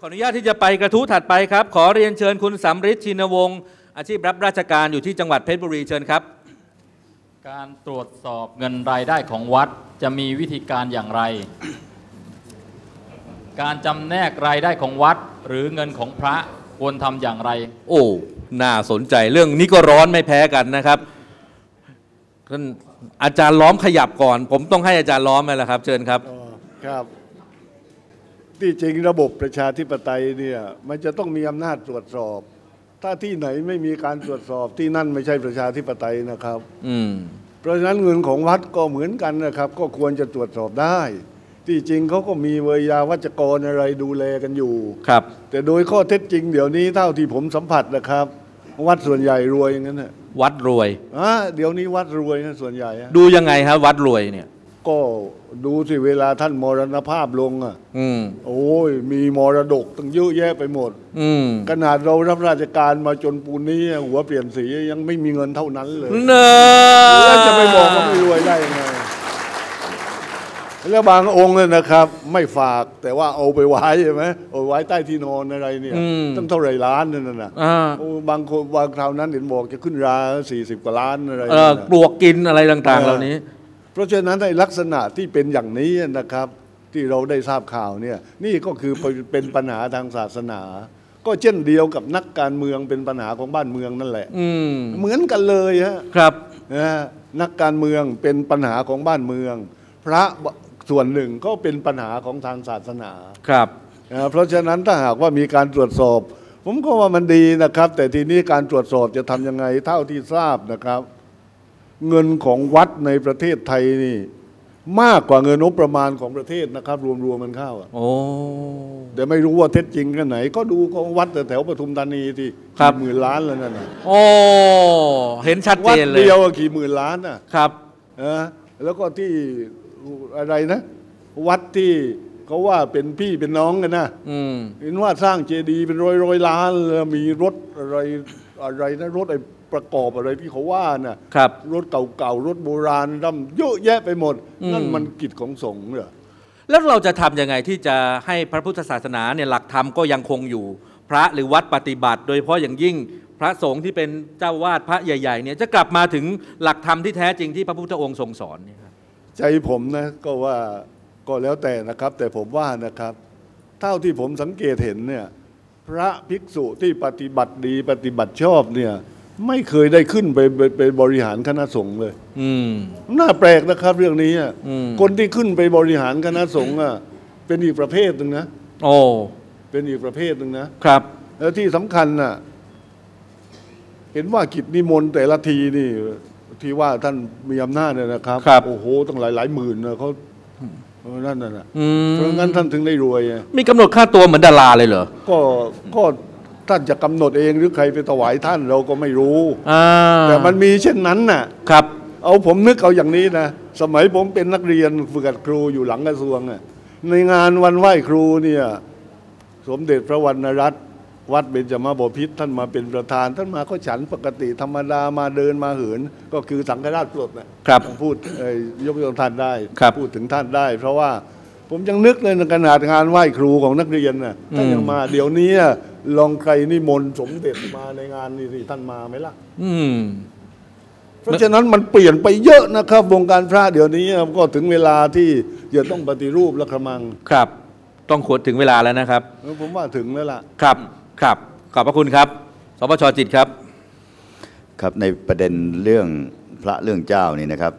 ขออนุญาตที่จะไปกระทู้ถัดไปครับ ขอเรียนเชิญคุณสำริดชินวงศ์อาชีพรับราชการอยู่ที่จังหวัดเพชรบุรีเชิญครับ การตรวจสอบเงินรายได้ของวัดจะมีวิธีการอย่างไร การจำแนกรายได้ของวัดหรือเงินของพระควรทำอย่างไร โอ้น่าสนใจเรื่องนี้ก็ร้อนไม่แพ้กันนะครับท่านอาจารย์ล้อมขยับก่อน ผมต้องให้อาจารย์ล้อมเลยละครับ เชิญครับอ๋อครับ ที่จริงระบบประชาธิปไตยเนี่ยมันจะต้องมีอำนาจตรวจสอบ ถ้าที่ไหนไม่มีการตรวจสอบที่นั่นไม่ใช่ประชาธิปไตยนะครับอืมเพราะฉะนั้นเงินของวัดก็เหมือนกันนะครับ ก็ควรจะตรวจสอบได้ ที่จริงเขาก็มีเวยาวัจกรอะไรดูแลกันอยู่ครับ แต่โดยข้อเท็จจริงเดี๋ยวนี้เท่าที่ผมสัมผัสนะครับ วัดส่วนใหญ่รวยอย่างนั้นนะวัดรวยอะเดี๋ยวนี้วัดรวยนะส่วนใหญ่อะดูยังไงครับวัดรวยเนี่ย ก็ดูสิเวลาท่านมรณภาพลงอะอืมโอ้ยมีมรดกตั้งเยอะแยะไปหมดอืมขนาดเรารับราชการมาจนปูนนี้หัวเปลี่ยนสียังไม่มีเงินเท่านั้นเลยเนอแล้วจะไปบอกว่าไม่รวยได้ยังไงแล้วบางองค์เนี่ยนะครับ ไม่ฝากแต่ว่าเอาไปไว้ใช่ไหมเอาไว้ใต้ที่นอนอะไรเนี่ยอืมตั้งเท่าไหร่ล้านนั่นน่ะอ่าโอ้บางคนบางคราวนั้นเห็นบอกจะขึ้นราสี่สิบกว่าล้านอะไรเออนั่นน่ะปลวกกินอะไรต่าง ๆ เหล่านี้ เพราะฉะนั้นในลักษณะที่เป็นอย่างนี้นะครับที่เราได้ทราบข่าวเนี่ยนี่ก็คือเป็นปัญหาทางศาสนา ก็เช่นเดียวกับนักการเมืองเป็นปัญหาของบ้านเมืองนั่นแหละอืมเหมือนกันเลยฮะครับนะฮะนักการเมืองเป็นปัญหาของบ้านเมือง พระส่วนหนึ่งก็เป็นปัญหาของทางศาสนาครับนะเพราะฉะนั้นถ้าหากว่ามีการตรวจสอบ ผมก็ว่ามันดีนะครับ แต่ทีนี้การตรวจสอบจะทำยังไงเท่าที่ทราบนะครับ เงินของวัดในประเทศไทยนี่ มากกว่าเงินงบประมาณของประเทศนะครับ รวมๆมันเข้าอะโอ้ แต่ไม่รู้ว่าเท็จจริงกันไหน ก็ดูของวัดแถวๆปทุมธานีที่ครับ กี่หมื่นล้านแล้วนั่นน่ะโอ้ เห็นชัดวัเจดนเลยเดียวอะกี่หมื่นล้านน่ะ ครับ นะแล้วก็ที่อะไรนะ วัดที่ เขาว่าเป็นพี่เป็นน้องกันนะอืมเห็นว่าสร้างเจดีย์เป็นร้อยร้อยล้านแล้วมีรถอะไรอะไรนะรถไอ้ประกอบอะไรที่เขาว่าน่ะครับรถเก่าๆรถโบราณร่ำเยอะแยะไปหมดอืมนั่นมันกิจของสงฆ์เหรอแล้วเราจะทำยังไงที่จะให้พระพุทธศาสนาเนี่ยหลักธรรมก็ยังคงอยู่ พระหรือวัดปฏิบัติ โดยเฉพาะอย่างยิ่งพระสงฆ์ที่เป็นเจ้าวาดพระใหญ่ๆเนี่ยจะกลับมาถึงหลักธรรมที่แท้จริงที่พระพุทธองค์ทรงสอนเนี่ยครับใจผมนะก็ว่า ก็แล้วแต่นะครับ แต่ผมว่านะครับ เท่าที่ผมสังเกตเห็นเนี่ยพระภิกษุที่ปฏิบัติดีปฏิบัติชอบเนี่ยไม่เคยได้ขึ้นไปไปไปบริหารคณะสงฆ์เลย อืมน่าแปลกนะครับเรื่องนี้อะอืมคนที่ขึ้นไปบริหารคณะสงฆ์อะเป็นอีกประเภทหนึ่งนะโอ้เป็นอีกประเภทหนึ่งนะครับ แล้วที่สำคัญน่ะ เห็นว่ากิจนิมนต์แต่ละทีนี่ ที่ว่าท่านมีอำนาจเนี่ยนะครับครับโอ้โหต้องหลายหลายหมื่นนะเขาเออ นั่นน่ะนะอืมเพราะงั้นท่านถึงได้รวยไงมีกำหนดค่าตัวเหมือนดาราเลยเหรอก็ก็ท่านจะกำหนดเองหรือใครไปถวายท่านเราก็ไม่รู้ อ่าแต่มันมีเช่นนั้นน่ะ ครับ เอาผมนึกเอาอย่างนี้นะ สมัยผมเป็นนักเรียนฝึกหัดครูอยู่หลังกระทรวงอะในงานวันไหว้ครูเนี่ย สมเด็จพระวรรณรัตน์ วัดเบญจมาบพิตรท่านมาเป็นประธาน ท่านมาก็ฉันปกติธรรมดามาเดินมาเหิน ก็คือสังฆราชปลดนะครับพูดเอ่ยยกย่องท่านได้ครับพูดถึงท่านได้ เพราะว่าผมยังนึกเลยในขนาดงานไหว้ครูของนักเรียนน่ะท่านยังมา เดี๋ยวนี้อะลองใครนิมนต์สมเด็จมาในงานนี่สิท่านมาไหมล่ะ อืมเพราะฉะนั้นมันเปลี่ยนไปเยอะนะครับ วงการพระเดี๋ยวนี้ก็ถึงเวลาที่จะต้องปฏิรูปแล้วกระมังครับ ต้องขวดถึงเวลาแล้วนะครับ ผมว่าถึงแล้วล่ะครับ ครับขอบพระคุณครับสปชจิตครับครับในประเด็นเรื่องพระเรื่องเจ้านี่นะครับ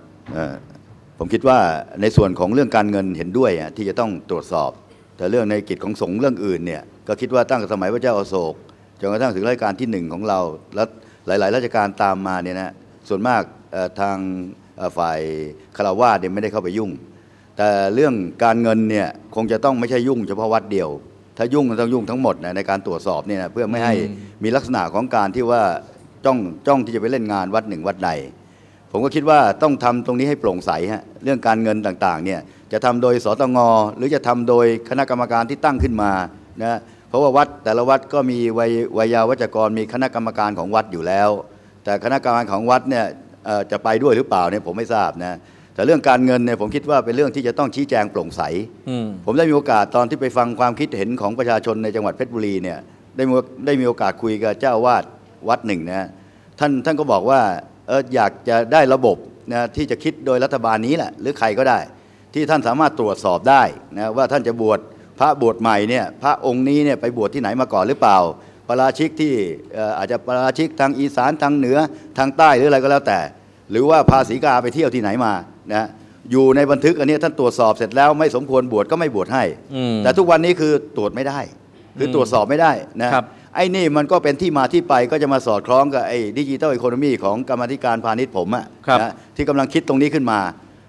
ผมคิดว่าในส่วนของเรื่องการเงินเห็นด้วยที่จะต้องตรวจสอบ แต่เรื่องในกิจของสงฆ์เรื่องอื่นเนี่ยก็คิดว่าตั้งแต่สมัยพระเจ้าอาโศกจนกระทั่งถึงรัชกาลที่หนึ่งของเราและหลาย ๆ ราชการตามมาเนี่ยนะส่วนมากทางฝ่ายคารวาสเนี่ยไม่ได้เข้าไปยุ่ง แต่เรื่องการเงินเนี่ยคงจะต้องไม่ใช่ยุ่งเฉพาะวัดเดียว ถ้ายุ่งก็ต้องยุ่งทั้งหมดนะในการตรวจสอบเนี่ยนะเพื่อไม่ให้มีลักษณะของการที่ว่าจ้องจ้องที่จะไปเล่นงานวัดหนึ่งวัดใด ผมก็คิดว่าต้องทำตรงนี้ให้โปร่งใสฮะเรื่องการเงินต่างๆเนี่ยจะทำโดยสตงหรือจะทำโดยคณะกรรมการที่ตั้งขึ้นมานะเพราะว่าวัดแต่ละวัดก็มีวัยวัยาวัจกรมีคณะกรรมการของวัดอยู่แล้ว แต่คณะกรรมการของวัดเนี่ยเอ่อจะไปด้วยหรือเปล่าเนี่ยผมไม่ทราบนะ แต่เรื่องการเงินเนี่ยผมคิดว่าเป็นเรื่องที่จะต้องชี้แจงโปร่งใสอืมผมได้มีโอกาสตอนที่ไปฟังความคิดเห็นของประชาชนในจังหวัดเพชรบุรีเนี่ยได้มีได้มีโอกาสคุยกับเจ้าอาวาดวัดหนึ่งนะท่านท่านก็บอกว่าเอออยากจะได้ระบบนะที่จะคิดโดยรัฐบาลนี้แหละหรือใครก็ได้ ที่ท่านสามารถตรวจสอบได้นะว่าท่านจะบวชพระบวชใหม่เนี่ยพระองค์นี้เนี่ยไปบวชที่ไหนมาก่อนหรือเปล่าปาราชิกที่เอ่ออาจจะปาราชิกทางอีสานทางเหนือทางใต้หรืออะไรก็แล้วแต่ หรือว่าพาสีกาไปเที่ยวที่ไหนมา นะอยู่ในบันทึกอันนี้ท่านตรวจสอบเสร็จแล้วไม่สมควรบวชก็ไม่บวชให้อืมแต่ทุกวันนี้คือตรวจไม่ได้ คืออมตรวจสอบไม่ได้นะครับไอ้นี่มันก็เป็นที่มาที่ไปก็จะมาสอดคล้องกับไอ้ดิจิ t a ลอีโคโนมีของกรรมาธิการพาณิชย์ผมอะครับนะที่กำลังคิดตรงนี้ขึ้นมา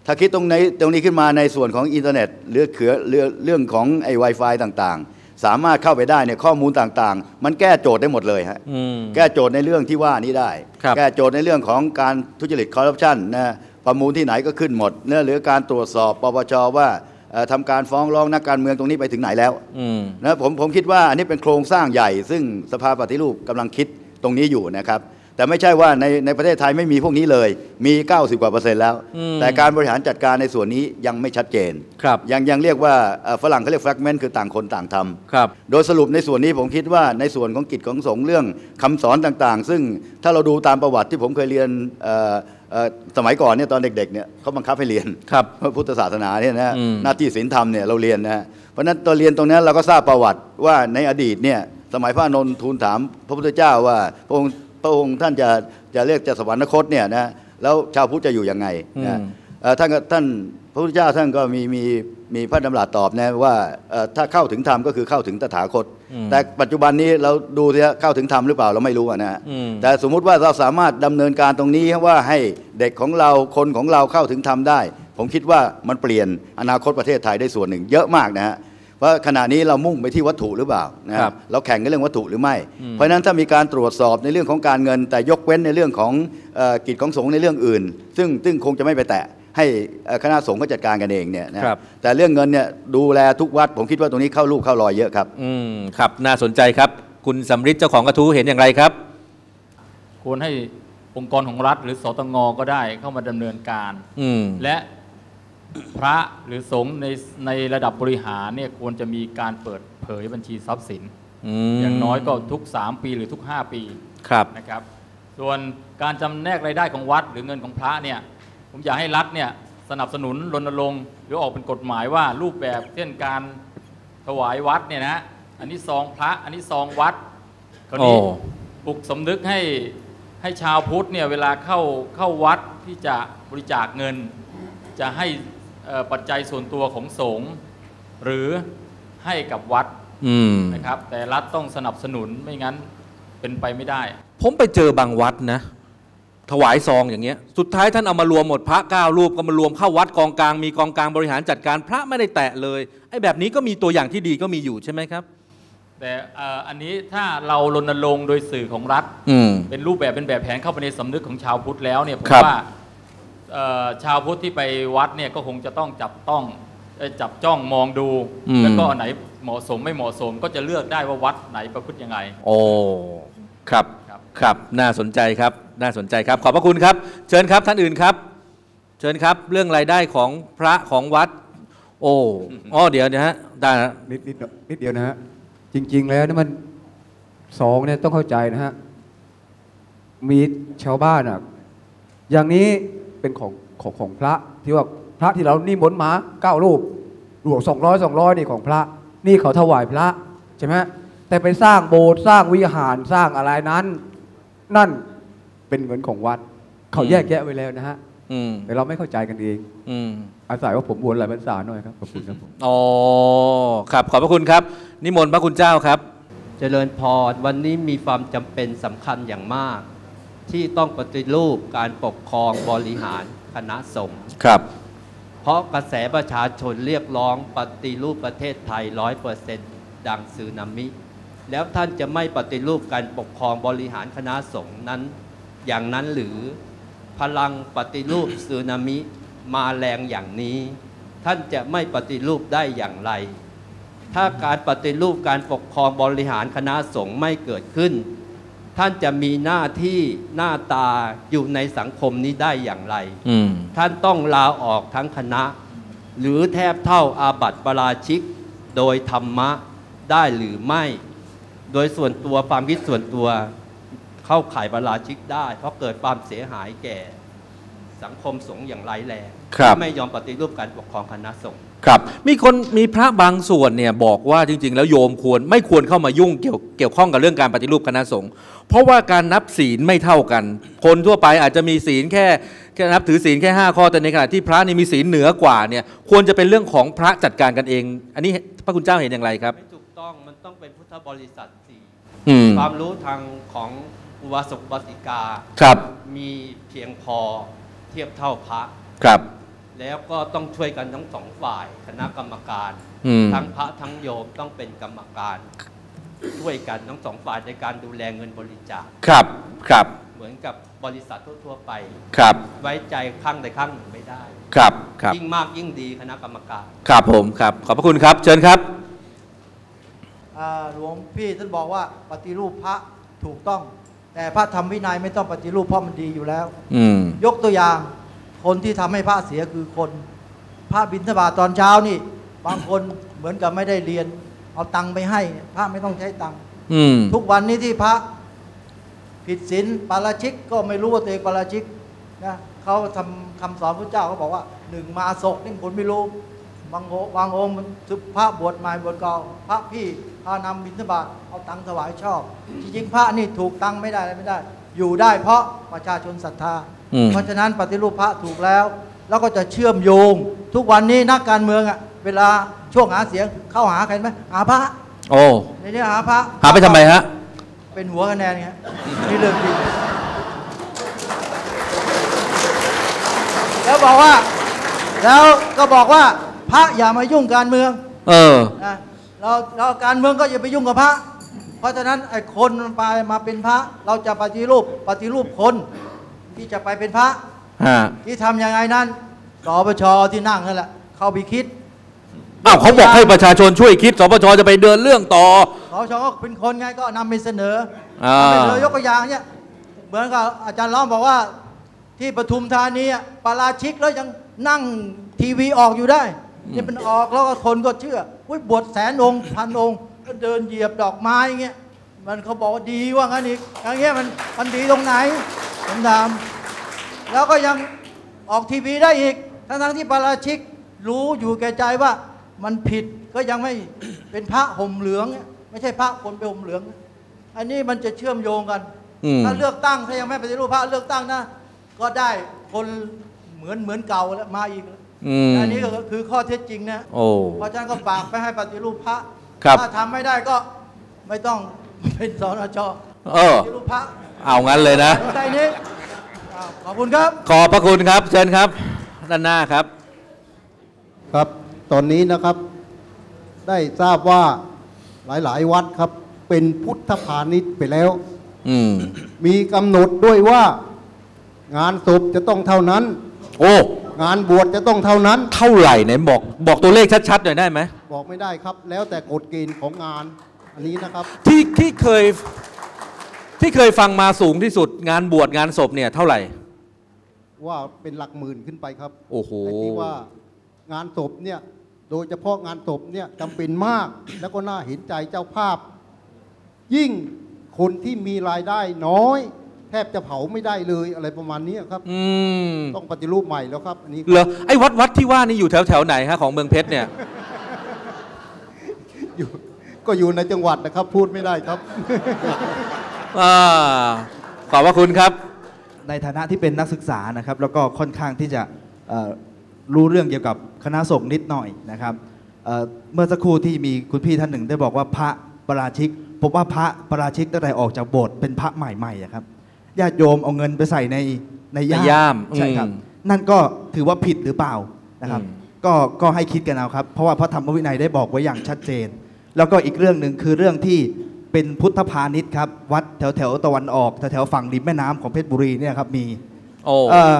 ถ้าคิดตรงไหนตรงนี้ขึ้นมาในส่วนของอินเทอร์เน็ตหรือเขือเรื่องเรื่องของไอ้ Wi-Fi ต่างๆ สามารถเข้าไปได้เนี่ยข้อมูลต่างๆ มันแก้โจทย์ได้หมดเลยฮะอืมแก้โจทย์ในเรื่องที่ว่านี้ได้ครับแก้โจทย์ในเรื่องของการทุจริตคอร์รัปชันนะ ประมูลที่ไหนก็ขึ้นหมดเนื้อหรือการตรวจสอบปปชว่าเอ่อทำการฟ้องร้องนักการเมืองตรงนี้ไปถึงไหนแล้วอืมนะผมผมคิดว่าอันนี้เป็นโครงสร้างใหญ่ ซึ่งสภาปฏิรูปกำลังคิดตรงนี้อยู่นะครับแต่ไม่ใช่ว่าในในประเทศไทยไม่มีพวกนี้เลย มี 90 กว่าเปอร์เซ็นต์แล้วอืมแต่การบริหารจัดการในส่วนนี้ยังไม่ชัดเจนครับยังยังเรียกว่าเอ่อฝรั่งเขาเรียก fragment คือต่างคนต่างทำครับโดยสรุปในส่วนนี้ผมคิดว่าในส่วนของกิจของสงฆ์เรื่องคำสอนต่างๆ ซึ่งถ้าเราดูตามประวัติที่ผมเคยเรียนเอ่อเอ่อ สมัยก่อนเนี่ยตอนเด็กๆเนี่ยเขาบังคับให้เรียนครับพระพุทธศาสนาเนี่ยนะฮะอืมหน้าที่ศีลธรรมเนี่ยเราเรียนนะฮะเพราะฉะนั้นตอนเรียนตรงนั้นเราก็ทราบประวัติว่าในอดีตเนี่ยสมัยพระอานนท์ทูลถามพระพุทธเจ้าว่าพระองค์พระองค์ท่านจะจะเรียกจะสวรรคตเนี่ยนะแล้วชาวพุทธจะอยู่ยังไงนะอืมเอ่อท่านก็ท่านพ ระพุทธเจ้าท่านก็มีมีมีพระดำรัสตอบนะว่าเอ่อถ้าเข้าถึงธรรมก็คือเข้าถึงตถาคตอืมแต่ปัจจุบันนี้เราดูสิฮะเข้าถึงธรรมหรือเปล่าเราไม่รู้อะนะฮะอืมแต่สมมุติว่าเราสามารถดำเนินการตรงนี้ว่าให้เด็กของเราคนของเราเข้าถึงธรรมได้ ผมคิดว่ามันเปลี่ยนอนาคตประเทศไทยได้ส่วนหนึ่ง เยอะมากนะฮะเพราะขณะนี้เรามุ่งไปที่วัตถุหรือเปล่านะครับเราแข่งกันเรื่องวัตถุหรือไม่อืมเพราะฉะนั้นถ้ามีการตรวจสอบในเรื่องของการเงิน แต่ยกเว้นในเรื่องของเอ่อกิจของสงฆ์ในเรื่องอื่น ซึ่งซึ่งคงจะไม่ไปแตะ ให้เอ่อคณะสงฆ์ก็จัดการกันเองเนี่ยนะครับแต่เรื่องเงินเนี่ยดูแลทุกวัด ผมคิดว่าตรงนี้เข้าลูกเข้ารอยเยอะครับ อืมครับน่าสนใจครับ คุณสำริดเจ้าของกระทู้เห็นอย่างไรครับ ควรให้องค์กรของรัฐ หรือสตงก็ได้เข้ามาดำเนินการ อืมและพระหรือสงฆ์ในในระดับบริหารเนี่ยควรจะมีการเปิดเผยบัญชีทรัพย์สินอืมอย่างน้อยก็ทุก 3 ปีหรือทุก 5 ปีครับ นะครับ ส่วนการจำแนกรายได้ของวัดหรือเงินของพระเนี่ย ผมอยากให้รัฐเนี่ยสนับสนุนรณรงค์หรือออกเป็นกฎหมายว่ารูปแบบเช่นการถวายวัดเนี่ยนะอันนี้ซองพระอันนี้ซองวัดคราวนี้โอ้ปลุกสำนึกให้ให้ชาวพุทธเนี่ยเวลาเข้าเข้าวัดที่จะบริจาคเงิน จะให้เอ่อปัจจัยส่วนตัวของสงฆ์หรือให้กับวัดอืมนะครับ แต่รัฐต้องสนับสนุนไม่งั้นเป็นไปไม่ได้ ผมไปเจอบางวัดนะ ถวายซองอย่างเงี้ย สุดท้ายท่านเอามารวมหมดพระเก้ารูปก็มารวมเข้าวัดกองกลางมีกองกลางบริหารจัดการพระไม่ได้แตะเลยไอ้แบบนี้ก็มีตัวอย่างที่ดีก็มีอยู่ใช่ไหมครับ แต่เอ่ออันนี้ถ้าเรารณรงค์โดยสื่อของรัฐ อืม เป็นรูปแบบเป็นแบบแผนเข้าไปในสำนึกของชาวพุทธแล้วเนี่ยผมครับ ว่าเอ่อชาวพุทธที่ไปวัดเนี่ยก็คงจะต้องจับต้องเอ่อจับจ้องมองดู อืม แล้วก็อันไหนเหมาะสมไม่เหมาะสมก็จะเลือกได้ว่าวัดไหนประพฤติยังไง โอ้ครับ ครับน่าสนใจครับน่าสนใจครับ ขอบพระคุณครับ เชิญครับท่านอื่นครับ เชิญครับเรื่องรายได้ของพระของวัด โอ้อ๋อเดี๋ยวนะฮะได้นิดนิดนิดเดียวนะฮะจริง ๆ แล้วนี่มันสองเนี่ยต้องเข้าใจนะฮะมีชาวบ้านอะอย่างนี้เป็นของของของพระที่ว่าพระที่เรานิมนมาเก้ารูปรวมสองร้อยสองร้อยนี่ของพระ นี่เขาถวายพระใช่ไหมแต่ไปสร้างโบสถ์สร้างวิหารสร้างอะไรนั้น นั่นเป็นเงินของวัด เขาแยกแยะไว้แล้วนะฮะอืมแต่เราไม่เข้าใจกันเองอืมอาศัยว่าผมบวชหลายพรรษาหน่อยครับขอบคุณครับผมอ๋อครับขอบพระคุณครับ นิมนต์พระคุณเจ้าครับ เจริญพรวันนี้มีความจำเป็นสำคัญอย่างมาก ที่ต้องปฏิรูปการปกครองบริหารคณะสงฆ์ครับ เพราะกระแสประชาชนเรียกร้องปฏิรูปประเทศไทยร้อยเปอร์เซนต์ดังสึนามิ แล้วท่านจะไม่ปฏิรูปการปกครองบริหารคณะสงฆ์นั้น อย่างนั้นหรือพลังปฏิรูปสึนามิมาแรงอย่างนี้ ท่านจะไม่ปฏิรูปได้อย่างไร ถ้าการปฏิรูปการปกครองบริหารคณะสงฆ์ไม่เกิดขึ้น ท่านจะมีหน้าที่หน้าตาอยู่ในสังคมนี้ได้อย่างไรอืมท่านต้องลาออกทั้งคณะ หรือแทบเท่าอาบัติปราชิกโดยธรรมะได้หรือไม่ โดยส่วนตัวความคิดส่วนตัวเข้าข่ายปราชิกได้ เพราะเกิดความเสียหายแก่สังคมสงฆ์อย่างร้ายแรงครับที่ไม่ยอมปฏิรูปการปกครองคณะสงฆ์ครับมีคนมีพระบางส่วนเนี่ยบอกว่าจริง ๆ แล้วโยมควรไม่ควรเข้ามายุ่งเกี่ยวเกี่ยวข้องกับเรื่องการปฏิรูปคณะสงฆ์เพราะว่าการนับศีลไม่เท่ากัน คนทั่วไปอาจจะมีศีลแค่แค่นับถือศีลแค่ 5 ข้อแต่ในขณะที่พระนี่มีศีลเหนือกว่าเนี่ยควรจะเป็นเรื่องของพระจัดการกันเอง อันนี้พระคุณเจ้าเห็นอย่างไรครับไม่ถูก ต้องมันต้องเป็นพุทธบริษัทสี่อืมความรู้ทางของอุบาสกอุบาสิกาครับมีเพียงพอเทียบเท่าพระครับ แล้วก็ต้องช่วยกันทั้งสองฝ่าย คณะกรรมการอืมทั้งพระทั้งโยมต้องเป็นกรรมการช่วยกันทั้งสองฝ่ายในการดูแลเงินบริจาคครับครับ เหมือนกับบริษัททั่วๆไปครับ ไว้ใจข้างใดข้างหนึ่งไม่ได้ ครับครับยิ่งมากยิ่งดีคณะกรรมการ ครับผมครับ ขอบพระคุณครับ เชิญครับอ่า หลวงพี่ท่านบอกว่าปฏิรูปพระถูกต้อง แต่พระธรรมวินัยไม่ต้องปฏิรูปเพราะมันดีอยู่แล้ว อืมยกตัวอย่างคนที่ทำให้พระเสียคือคน พระบิณฑบาตตอนเช้านี่ บางคนเหมือนกับไม่ได้เรียน เอาตังค์ไปให้เนี่ยพระไม่ต้องใช้ตังค์อืมทุกวันนี้ที่พระผิดศีลปาราชิกก็ไม่รู้ว่าตัวเองปาราชิกนะเขาทำคำสอนพระเจ้าเขาบอกว่าหนึ่งมาศกนี่คนไม่รู้ บางโอบางองค์มันพระบวชใหม่บวชเก่าพระพี่พานำบิณฑบาตเอาตังค์ถวายชอบ จริงๆพระนี่ถูกตังค์ไม่ได้อะไรไม่ได้ อยู่ได้เพราะประชาชนศรัทธาอืมเพราะฉะนั้นปฏิรูปพระถูกแล้ว แล้วก็จะเชื่อมโยง ทุกวันนี้นักการเมืองอะเวลาช่วงหาเสียงเข้าหาใครไหมหาพระ โอ้ในนี้หาพระหาไปทำไมฮะเป็นหัวคะแนนไงนี่เรื่องจริงแล้วบอกว่า แล้วก็บอกว่า พระอย่ามายุ่งการเมือง เออนะเราเราการเมืองก็อย่าไปยุ่งกับพระ เพราะฉะนั้นไอ้คนมันไปมาเป็นพระ เราจะปฏิรูปปฏิรูปคน ที่จะไปเป็นพระ ฮะที่ทำยังไงนั้นสปชที่นั่งนั่นแหละเข้าไปคิดอ้าวเขาบอกให้ประชาชนช่วยคิดสปชจะไปเดินเรื่องต่อ สปชก็เป็นคนไงก็นำไปเสนออ่า นำไปเสนอยกตัวอย่างเนี่ยเหมือนกับอาจารย์ล้อมบอกว่าที่ปทุมธานีอะปาราชิกแล้วยังนั่งทีวีออกอยู่ได้ นี่เป็นออกแล้วก็คนก็เชื่ออุ้ยบวชแสนองค์พันองค์ก็เดินเหยียบดอกไม้อย่างเงี้ยมันเขาบอกว่าดีว่างั้นอีกอย่างเงี้ยมันมันดีตรงไหนผมถามแล้วก็ยังออกทีวีได้อีก ทั้งๆที่ปาราชิกรู้อยู่แก่ใจว่ามันผิดก็ยังไม่เป็นพระห่มเหลือง ไม่ใช่พระคนไปห่มเหลือง อันนี้มันจะเชื่อมโยงกันอืมถ้าเลือกตั้งถ้ายังไม่ปฏิรูปพระเลือกตั้งนะ ก็ได้คนเหมือนเหมือนเก่าแล้วมาอีกอืม อันนี้ก็คือข้อเท็จจริงนะโอ้เพราะฉะนั้นก็ฝากไปให้ปฏิรูปพระครับ ถ้าทำไม่ได้ก็ไม่ต้องเป็นสนชเออ ปฏิรูปพระเอางั้นเลยนะ ใจนี้อ้าวขอบคุณครับ ขอบพระคุณครับ เชิญครับ ด้านหน้าครับ ครับ ตอนนี้นะครับได้ทราบว่าหลาย ๆ วัดครับ เป็นพุทธพาณิชย์ไปแล้ว อืม มีกำหนดด้วยว่า งานศพจะต้องเท่านั้น โอ้ งานบวชจะต้องเท่านั้น เท่าไหร่ไหนบอกบอกตัวเลขชัดๆหน่อยได้ไหมบอกไม่ได้ครับ แล้วแต่กฎเกณฑ์ของงานอันนี้นะครับ ที่ที่เคยที่เคยฟังมาสูงที่สุด งานบวชงานศพเนี่ยเท่าไหร่ ว่าเป็นหลักหมื่นขึ้นไปครับโอ้โหไที่ว่างานศพเนี่ยโดยเฉพาะงานศพเนี่ยจำเป็นมาก แล้วก็น่าเห็นใจเจ้าภาพ ยิ่งคนที่มีรายได้น้อย แทบจะเผาไม่ได้เลยอะไรประมาณนี้ครับอืมต้องปฏิรูปใหม่แล้วครับอันนี้เหรอไอ้วัดวัดที่ว่านี่อยู่แถวแถวไหนฮะของเมืองเพชรเนี่ยอยู่ก็อยู่ในจังหวัดนะครับ พูดไม่ได้ครับอ่าขอบพระคุณครับ ในฐานะที่เป็นนักศึกษานะครับ แล้วก็ค่อนข้างที่จะเอ่อรู้เรื่องเกี่ยวกับคณะสงฆ์นิดหน่อยนะครับเอ่อเมื่อสักครู่ที่มีคุณพี่ท่านหนึ่งได้บอกว่าพระประราชิกผมว่าพระประราชิกตั้งแต่ออกจากโบสถ์เป็นพระใหม่ๆอะครับ ญาติโยมเอาเงินไปใส่ในในในย่ามใช่ครับ อืม นั่นก็ถือว่าผิดหรือเปล่านะครับอืมก็ก็ให้คิดกันเอาครับ เพราะว่าพระธรรมวินัยได้บอกไว้อย่างชัดเจน แล้วก็อีกเรื่องหนึ่งคือเรื่องที่เป็นพุทธพาณิชย์ครับ วัดแถวแถวๆตะวันออกแถวแถวๆฝั่งริมแม่น้ำของเพชรบุรีเนี่ยครับมี โอ้ เอ่อ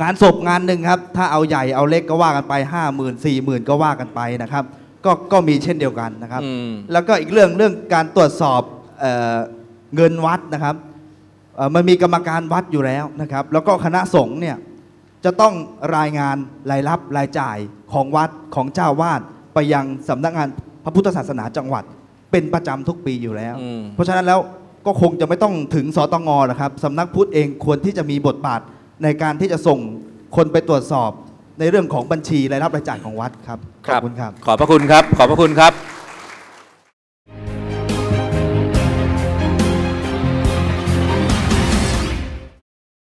งานศพงานหนึ่งครับ ถ้าเอาใหญ่เอาเล็กก็ว่ากันไปห้าหมื่นสี่หมื่นก็ว่ากันไปนะครับ ก็ก็มีเช่นเดียวกันนะครับ อืม แล้วก็อีกเรื่องเรื่องการตรวจสอบเออเงินวัดนะครับเอ่อ มันมีกรรมการวัดอยู่แล้วนะครับ แล้วก็คณะสงฆ์เนี่ยจะต้องรายงานรายรับรายจ่ายของวัดของเจ้าวาดไปยังสำนักงานพระพุทธศาสนาจังหวัด เป็นประจำทุกปีอยู่แล้วอืมเพราะฉะนั้นแล้วก็คงจะไม่ต้องถึงสตงนะครับสำนักพุทธเองควรที่จะมีบทบาทในการที่จะส่งคนไปตรวจสอบในเรื่องของบัญชีรายรับรายจ่ายของวัดครับขอบคุณครับ ขอบพระคุณครับ ขอบพระคุณครับ